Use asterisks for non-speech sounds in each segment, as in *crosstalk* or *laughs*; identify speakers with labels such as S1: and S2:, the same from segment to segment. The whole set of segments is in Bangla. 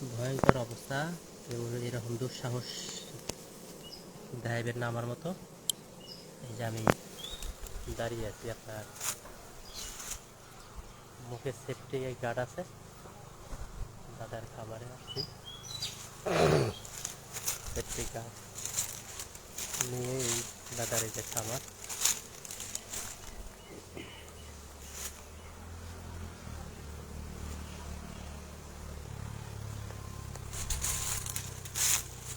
S1: ভয়ঙ্কর অবস্থা কেউ এরকম দুঃসাহস দেখাইবেন না আমার মতো। এই যে আমি দাঁড়িয়ে আছি আপনার মুখে সেফটি গার্ড আছে। দাদার খাবারে আসছি সেফটি গার্ড নিয়ে এই দাদার এই যে খাবার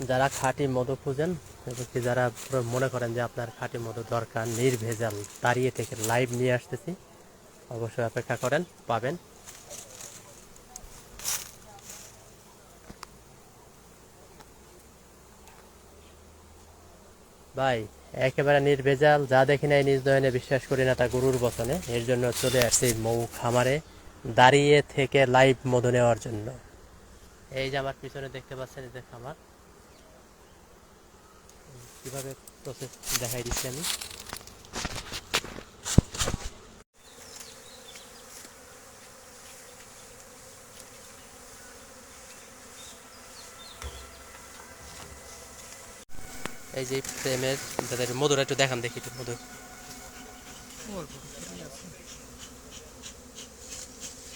S1: যারা খাঁটি মধু খুঁজেন এবং কি যারা মনে করেন যে আপনার খাঁটি মধু দরকার, নির্ভেজাল, দাঁড়িয়ে থেকে লাইভ নিয়ে আসতেছি, অবশ্যই অপেক্ষা করেন, পাবেন। ভাই, একেবারে নির্ভেজাল, যা দেখি নাই, নিজ নয়নে বিশ্বাস করি না, তা গুরুর বচনে। এর জন্য চলে আসছি মৌ খামারে, দাঁড়িয়ে থেকে লাইভ মধু নেওয়ার জন্য। এই যে আমার পিছনে দেখতে পাচ্ছেন যে খামার। কীভাবে প্রসেস দেখাই দিচ্ছি আমি। এই যে প্রেমের, যাদের মধুর একটু দেখান দেখি একটু মধুর।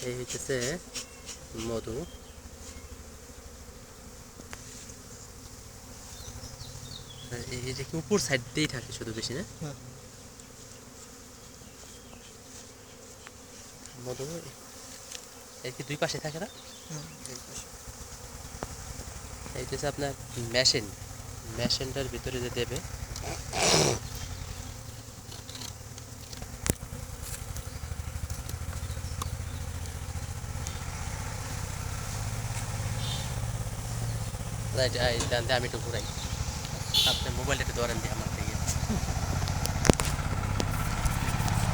S1: এই হচ্ছে মধু। যে কি উপর সাইড দিয়েই থাকে শুধু বেশি না?
S2: হ্যাঁ।
S1: মধু এর কি দুই পাশে থাকে না? এই হচ্ছে আপনার মেশিন মেশিনটার ভিতরে যে দেবে। আমি একটু ঘুরাই। আপনি মোবাইলটা একটু ধরেন দিয়ে আমার দিকে।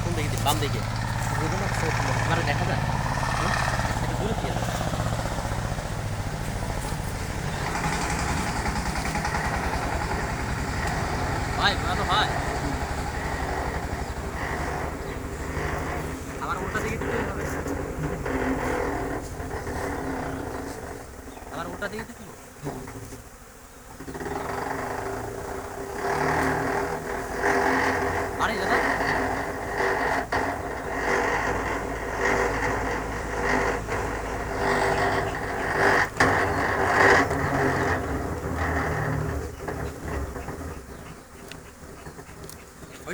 S1: কোন দিকে? বাম দিকে। আমার দেখা যায়? দূরে দিয়ে ঘোরানো হয় আবার উল্টা দিকে দিতে আবার উল্টা দিকে দিতে হবে? আরে দাদা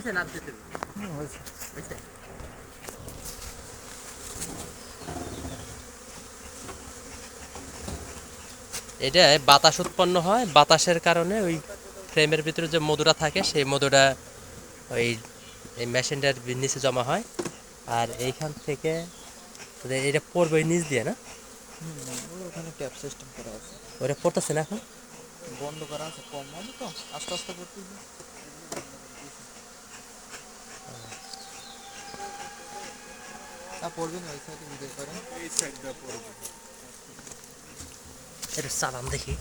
S1: হয়েছে না দিতে
S2: হয়েছে।
S1: হয়েছে? এটা বাতাস উৎপন্ন হয় বাতাসের কারণে ওই ফ্রেমের ভিতরে যে মধুটা থাকে সেই মধুটা ওই এই মেশিনটার নিচে জমা হয়। আর এইখান থেকে এটা পড়বে ওই নিচ দিয়ে না?
S2: ওখানে ট্যাপ সিস্টেম করা আছে।
S1: ওটা পড়তেছে না এখন?
S2: বন্ধ করা আছে কম হবে তো আস্তে আস্তে করতেছে তা পড়বে ওই সাইডে ভিডিও করেন। এই সাইডটা
S1: চালান দেখি।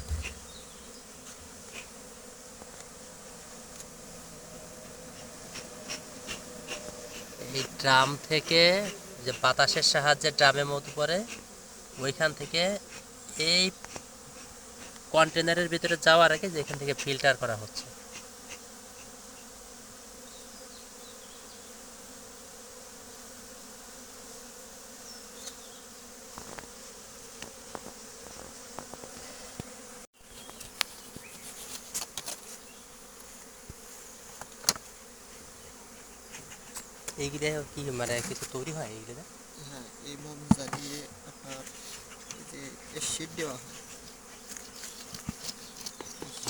S1: এই ড্রাম থেকে যে বাতাসের সাহায্যে ড্রামে মধু পরে ওইখান থেকে এই কন্টেনারের ভিতরে যাওয়ার আগে যেখান থেকে ফিল্টার করা হচ্ছে। এইগুলো কি মানে কিছু তৈরি হয় এইগুলো
S2: হ্যাঁ এই মোম জ্বালিয়ে আপনার যে দেওয়া হয়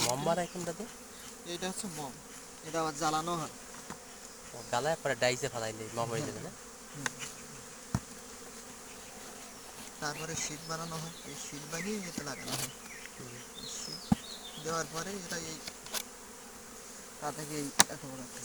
S1: মম মারা কোনটাতে
S2: এইটা হচ্ছে মম এটা আবার জ্বালানো হয়
S1: গালায় পরে ডাইসে ফালাইলে মম হয়ে যাবে না
S2: তারপরে শীট বানানো হয় এই শীট বানিয়ে এতে লাগানো হয় দেওয়ার পরে এটা এই তা থেকে এই এত বড় একটা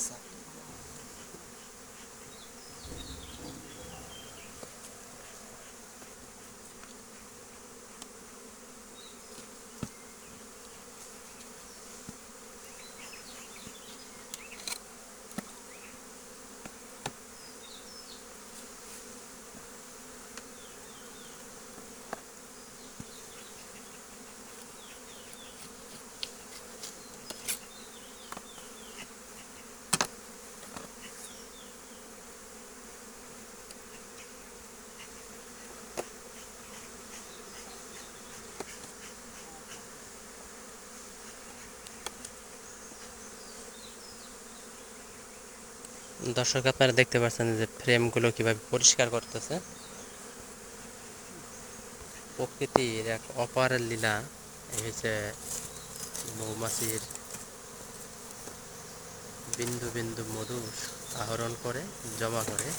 S1: দর্শক আপনারা দেখতে পাচ্ছেন যে ফ্রেমগুলো কীভাবে পরিষ্কার করতেছে। প্রকৃতির এক অপার লীলা হয়েছে মৌমাছির বিন্দু বিন্দু মধু আহরণ করে, জমা করে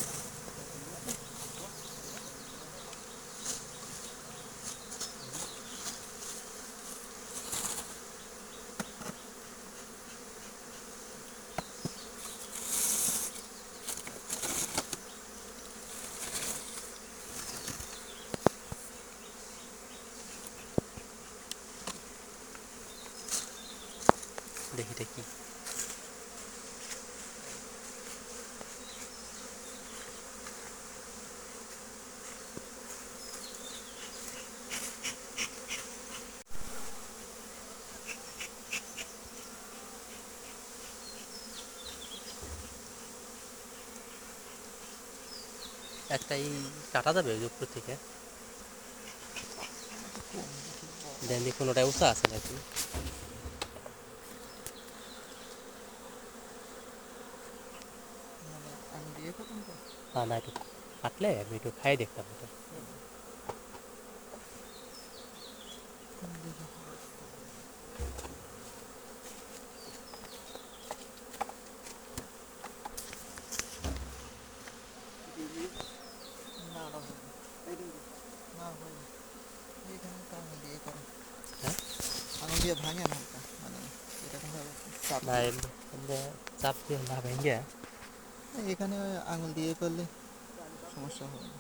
S1: দেখি এটা কি একটা এই কাটা যাবে ওই উপর থেকে। দেন দেখুন ওটা উঁচা আছে নাকি না একটু কাটলে আমি একটু খাই দেখতাম ওটা
S2: না না হয়নি। না হয়নি এইখানে তো আঙুল দিয়ে করো
S1: হ্যাঁ?
S2: আঙুল দিয়ে ভাঙে না হালকা মানে এরকম ভাবে চাপ
S1: না
S2: দিয়ে।
S1: এমনি এমনি চাপ দিয়ে না ভেঙে
S2: এখানে আঙুল দিয়ে করলে সমস্যা হবে না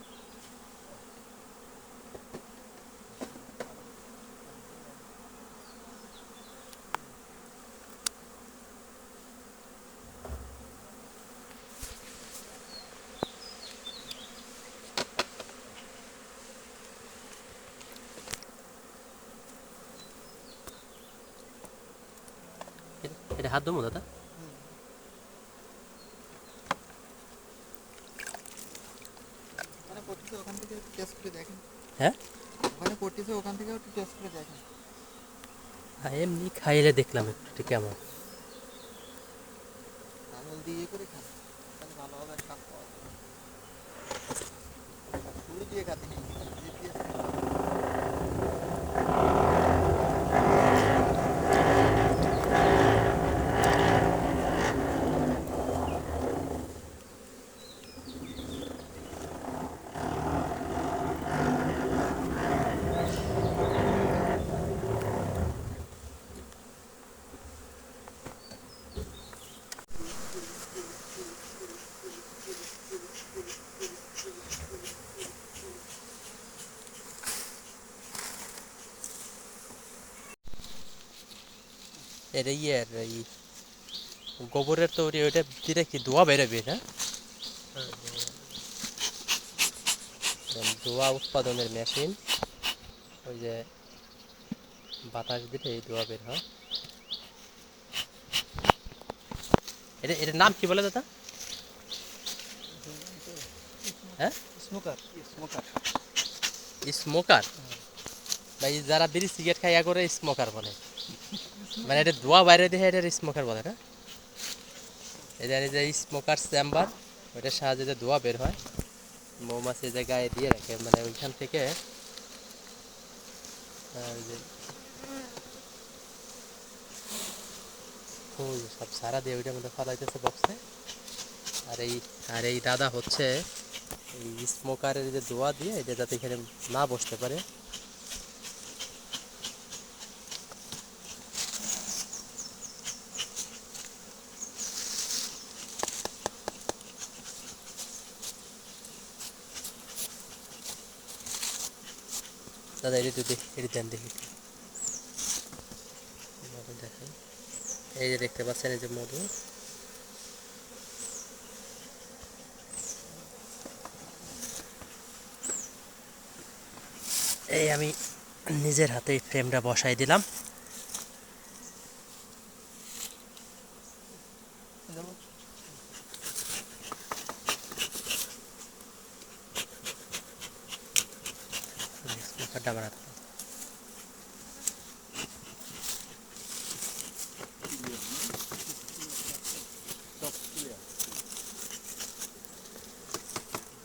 S1: এটা- এটা হাত দেবো দাদা
S2: মানে পড়তেছে ওখান থেকে টেস্ট করে দেখেন
S1: হ্যাঁ
S2: ওখানে পড়তেছে ওখান থেকে একটু টেস্ট করে দেখেন।
S1: হ্যাঁ? এমনি খাইলে দেখলাম একটু কেমন?
S2: দিয়ে করে খান যাবে ছুরি দিয়ে খাতে নেই জিভ দিয়ে খান।
S1: এটা ইয়ের এই গোবরের তৈরি ওইটা দিলে কি ধোয়া বেরোবে না? ধোয়া উৎপাদনের মেশিন। ওই যে বাতাস দিলে এই ধোয়া বের হয়। এটা এটার নাম কি বলে দাদা? হ্যাঁ?
S2: স্মোকার। স্মোকার।
S1: স্মোকার? বা যারা বিড়ি সিগারেট খাইয়া করে স্মোকার বলে। মানে এটা ধোয়া বাইরে দিয়ে এটা স্মোকার বলে না? এই যে স্মোকার চেম্বার ওইটার সাহায্যে যে ধোয়া বের হয়, মৌমাছি যে গায়ে দিয়ে রাখে মানে ওইখান থেকে সব সারা দিয়ে ওইটার মধ্যে ফলাইতেছে বক্সে আর এই আর এই দাদা হচ্ছে, এই স্মোকারের যে ধোয়া দিয়ে এটা যাতে এখানে না বসতে পারে। দাদা এটি দুটি এটি দেন দেখি। দেখেন। এই যে দেখতে পাচ্ছেন, এই যে মধু। এই আমি নিজের হাতে ফ্রেমটা বসাই দিলাম। স্পিকারটা বাড়াতে।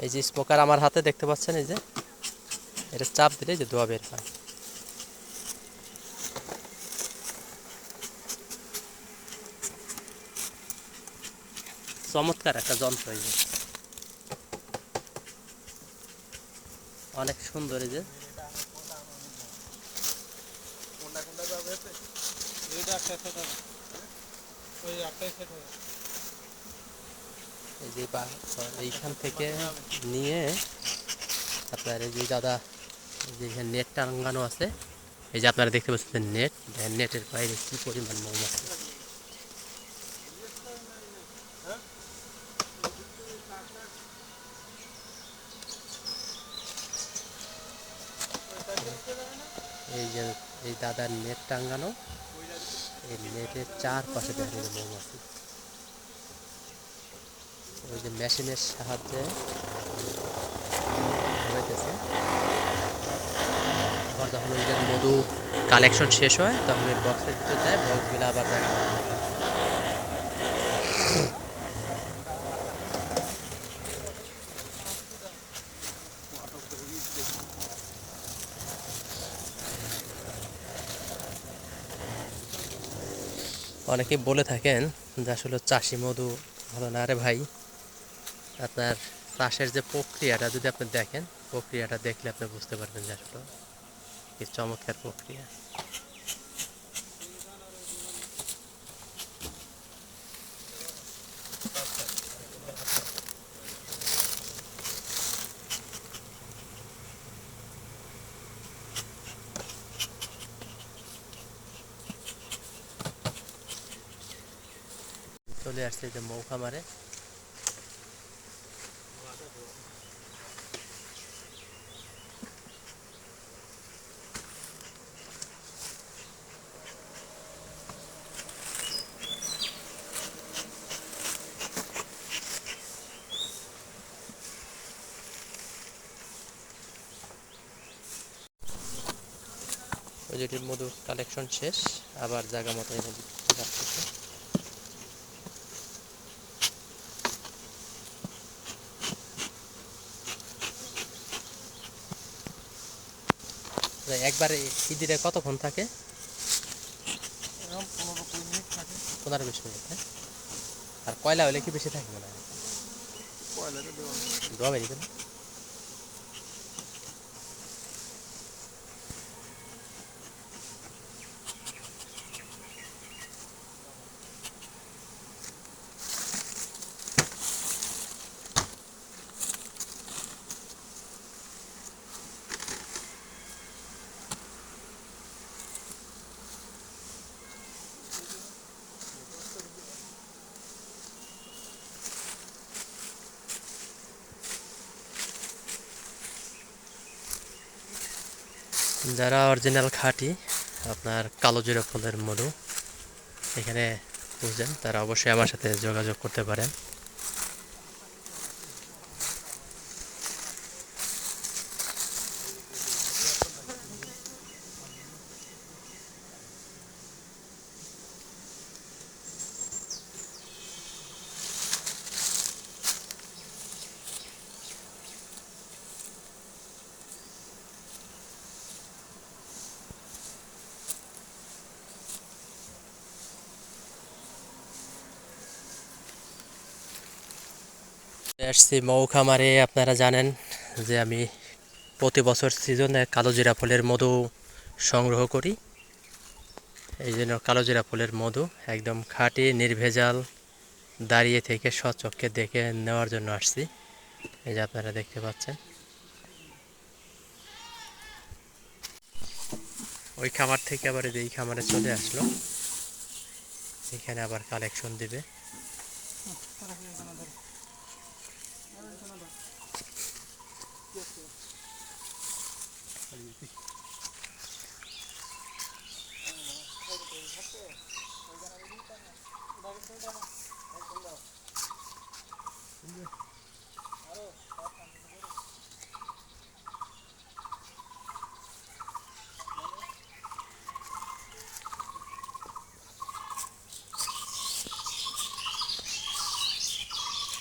S1: এই যে স্মোকার আমার হাতে দেখতে পাচ্ছেন এই যে, এটা চাপ দিলে যে ধোয়া বের হয়। চমৎকার একটা যন্ত্র এই যে। অনেক সুন্দর এই যে
S2: কোনটা কোনটা যাবে এতে?
S3: এইটা একটা সেট হবে ওই একটাই সেট হবে
S1: এই যে এইখান থেকে নিয়ে আপনার এই যে দাদা, এই যে নেট টাঙ্গানো আছে। এই যে আপনারা দেখতে পাচ্ছেন নেট নেটের বাইরে কি পরিমাণ মৌমাছি। এই যে এই দাদার নেট টাঙ্গানো এই নেটের চারপাশে দেখা যায় মৌমাছি। ওই যে মেশিনের সাহায্যে আবার যখন ওই যে মধু কালেকশন শেষ হয়, তখন ওই বক্সের ভিতরে বক্সগুলো আবার দেখা অনেকে বলে থাকেন যে আসলে চাষি মধু হলো না। আরে ভাই, আপনার চাষের যে প্রক্রিয়াটা, যদি আপনি দেখেন, প্রক্রিয়াটা দেখলে আপনি বুঝতে পারবেন যে আসলে কি চমৎকার প্রক্রিয়া। চলে আসছে যে মৌখা মারে ওই যেটির মধু কালেকশন শেষ, আবার জায়গা মতো এনে দিতে একবারে ইদিরে কতক্ষণ থাকে?
S2: পনেরো থাকে
S1: পনেরো বিশ মিনিট হ্যাঁ? আর কয়লা হলে কি বেশি থাকবে না কয়লা
S2: তো দেওয়া
S1: যারা অরিজিনাল খাঁটি, আপনার কালো জিরা ফলের মধু এখানে বুঝছেন, তারা অবশ্যই আমার সাথে যোগাযোগ করতে পারেন। আসছি মৌ খামারে আপনারা জানেন যে আমি প্রতি বছর সিজনে কালো জিরা ফুলের মধু সংগ্রহ করি। এই জন্য কালো জিরা ফুলের মধু একদম খাঁটি, নির্ভেজাল, দাঁড়িয়ে থেকে স্বচক্ষে দেখে নেওয়ার জন্য আসছি। এই যে আপনারা দেখতে পাচ্ছেন। ওই খামার থেকে আবার এই খামারে চলে আসলো। এখানে আবার কালেকশন দিবে।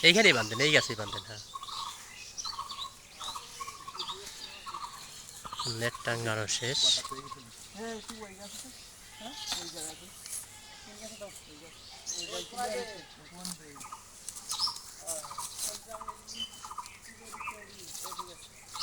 S1: এইখানেই বাঁধেন এই গাছেই বাঁধেন হ্যাঁ। নেট টাঙ্গানো শেষ।
S2: হ্যাঁ একটু ওই গাছে তো হ্যাঁ ওই জায়গাতে ওই গাছে দাও ওই গাছে ওই গাছে কোন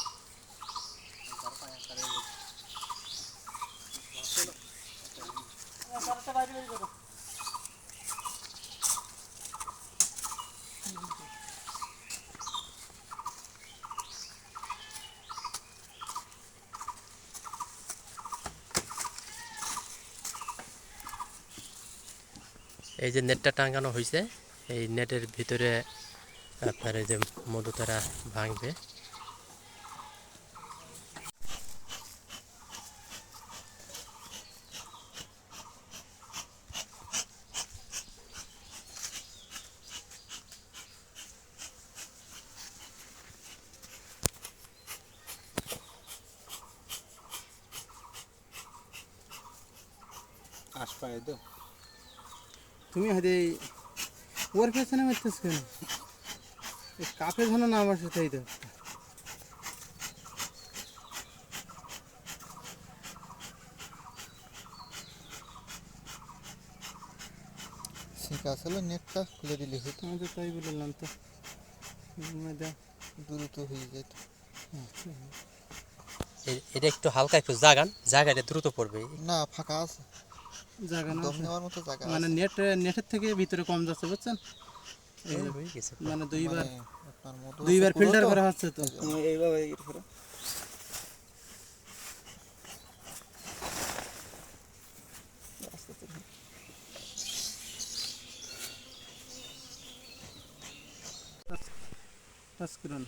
S2: রে
S1: এই যে নেটটা টাঙ্গানো হয়েছে এই নেটের ভিতরে, আপনার এই যে মধু তারা ভাঙবে।
S3: আশ পায়ে তো?
S4: তুমি হয়তো এই ওর পেছনে মারতেছ কেন? এই কাপে যেন না আমার তাই তো
S2: ঠিক আছে নেটটা খুলে দিলে হতো
S4: আমি তো তাই বললাম তো। মধ্যে
S2: দ্রুত হয়ে যেত
S1: এ- এটা একটু হালকা একটু জাগান জায়গাটা দ্রুত পড়বে।
S2: না ফাঁকা আছে।
S4: জায়গা না
S2: দম নেওয়ার মতো জায়গা
S4: মানে নেট নেটের থেকে ভিতরে কম যাচ্ছে বুঝছেন? মানে দুইবার
S2: মানে
S4: দুইবার ফিল্টার করা হচ্ছে তো।
S3: এইভাবে
S4: টাচ করুন।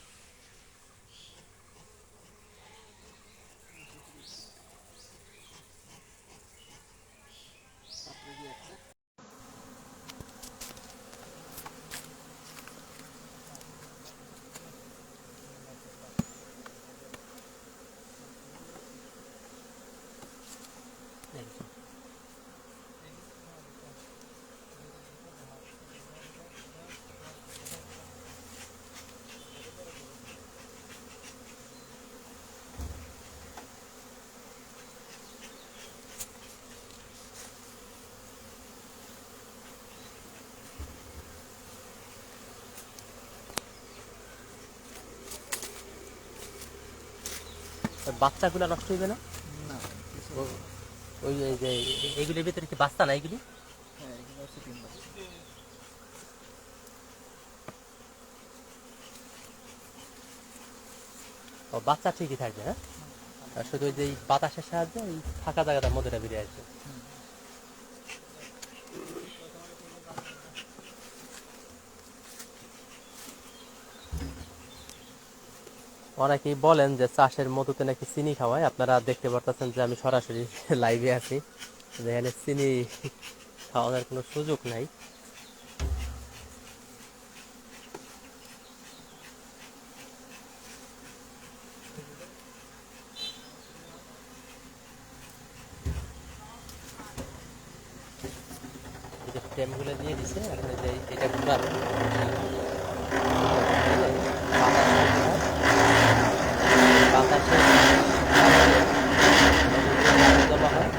S1: বাচ্চাগুলো নষ্ট হইবে না?
S2: না।
S1: ওই ভিতরে কি বাচ্চা না এগুলি? ও, বাচ্চা ঠিকই থাকবে হ্যাঁ? শুধু ওই যে বাতাসের সাহায্যে ফাঁকা জায়গাটার মধ্যে বেরিয়ে আসবে। অনেকেই বলেন যে চাষের মধুতে নাকি চিনি খাওয়ায়। আপনারা দেখতে পারতেছেন যে আমি সরাসরি *laughs* লাইভে আছি। যেখানে চিনি *laughs* খাওয়ানোর কোনো সুযোগ নাই। দিয়ে দিছে, এখন যে এটা জমা হয়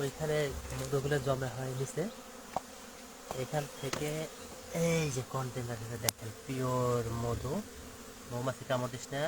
S1: ওইখানে মধুগুলো জমা হয় নিচে। এখান থেকে এই যে কন্টেনারে দেখেন পিওর মধু। মৌমাছি কামড় দিস না